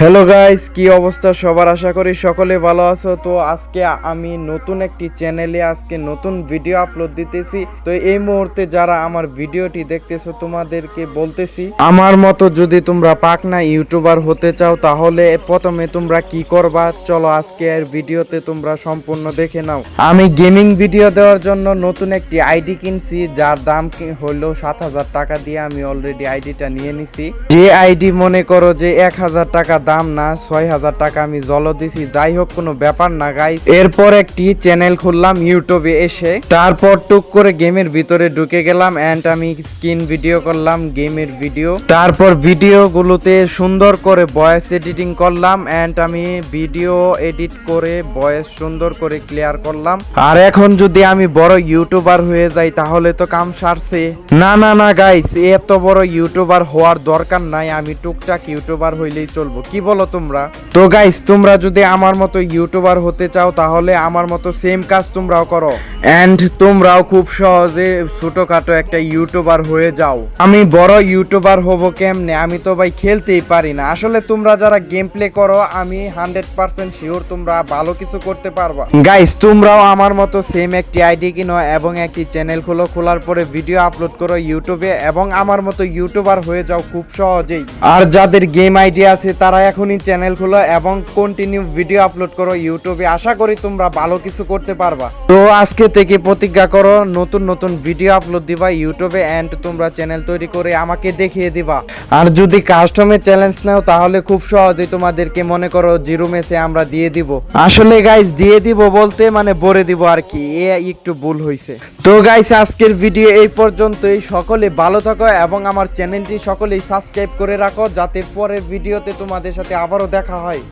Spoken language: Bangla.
হ্যালো গাইস কি অবস্থা? সবার আশা করি সকলে ভালো আছো। তো আজকে আমি নতুন একটি চ্যানেলে আজকে নতুন ভিডিও আপলোড দিতেছি। তো এই মুহূর্তে যারা আমার ভিডিওটি দেখতেছো, তোমাদেরকে বলতেছি, আমার মতো যদি তোমরা পাকনা ইউটিউবার হতে চাও, তাহলে প্রথমে তোমরা কি করবা? চলো আজকে এর ভিডিওতে তোমরা সম্পূর্ণ দেখে নাও। আমি গেমিং ভিডিও দেওয়ার জন্য নতুন একটি আইডি কিনছি, যার দাম হলো সাত হাজার টাকা দিয়ে আমি অলরেডি আইডিটা নিয়ে নিছি। যে আইডি মনে করো যে এক হাজার টাকা দাম না, ছয় হাজার টাকা আমি জল দিছি। যাই হোক, কোনো ব্যাপার না গাইস এরপর একটি চ্যানেল খুললাম ইউটিউবে এসে। তারপর টুক করে গেমের ভিতরে ঢুকে গেলাম এন্ড আমি স্ক্রিন ভিডিও করলাম, গেমের ভিডিও তারপর ভিডিও গুলোতে সুন্দর করে ভয়েস এডিটিং করলাম এন্ড আমি ভিডিও এডিট করে ভয়েস সুন্দর করে ক্লিয়ার করলাম। আর এখন যদি আমি বড় ইউটিউবার হয়ে যাই, তাহলে তো কাম সারছে। না না না গাইস এত বড় ইউটিউবার হওয়ার দরকার নাই, আমি টুকটাক ইউটিউবার হইলেই চলবো। কি বলো তোমরা? তো গাইস তোমরা যদি আমার মতো ইউটিউবার হতে চাও, তাহলে আমার মতো সেম কাজ তোমরাও করো। এন্ড তোমরাও খুব সহজে ছোটখাটো একটা ইউটিউবার হয়ে যাও। আমি বড় ইউটিউবার হব কেমনে? আমি তো ভাই খেলতেই পারি না। আসলে তোমরা যারা গেম প্লে করো, আমি হান্ড্রেড পার্সেন্ট শিওর তোমরা ভালো কিছু করতে পারবা। গাইস তোমরাও আমার মতো সেম একটি আইডি কিনো এবং একটি চ্যানেল খোলো। খোলার পরে ভিডিও আপলোড করো ইউটিউবে এবং আমার মতো ইউটিউবার হয়ে যাও খুব সহজেই। আর যাদের গেম আইডি আছে তারা এখনই চ্যানেল খোলো এবং কন্টিনিউ ভিডিও আপলোড করো ইউটিউবে আশা করি তোমরা ভালো কিছু করতে পারবা। তো আজকে থেকে প্রতিজ্ঞা করো, নতুন নতুন ভিডিও আপলোড দিবা ইউটিউবে এন্ড তোমরা চ্যানেল তৈরি করে আমাকে দেখিয়ে দিবা। আর যদি কাস্টমে চ্যালেঞ্জ নাও, তাহলে খুব সহজেই তোমাদেরকে মনে করো জিরো মেসে আমরা দিয়ে দিব। আসলে গাইস দিয়ে দিব বলতে মানে বলে দিব আর কি, এ একটু ভুল হয়েছে তো গাইস আজকের ভিডিও এই পর্যন্তই। সকলে ভালো থাকো এবং আমার চ্যানেলটি সকলেই সাবস্ক্রাইব করে রাখো, যাতে পরের ভিডিওতে তোমাদের সাথে আবারও দেখা হয়।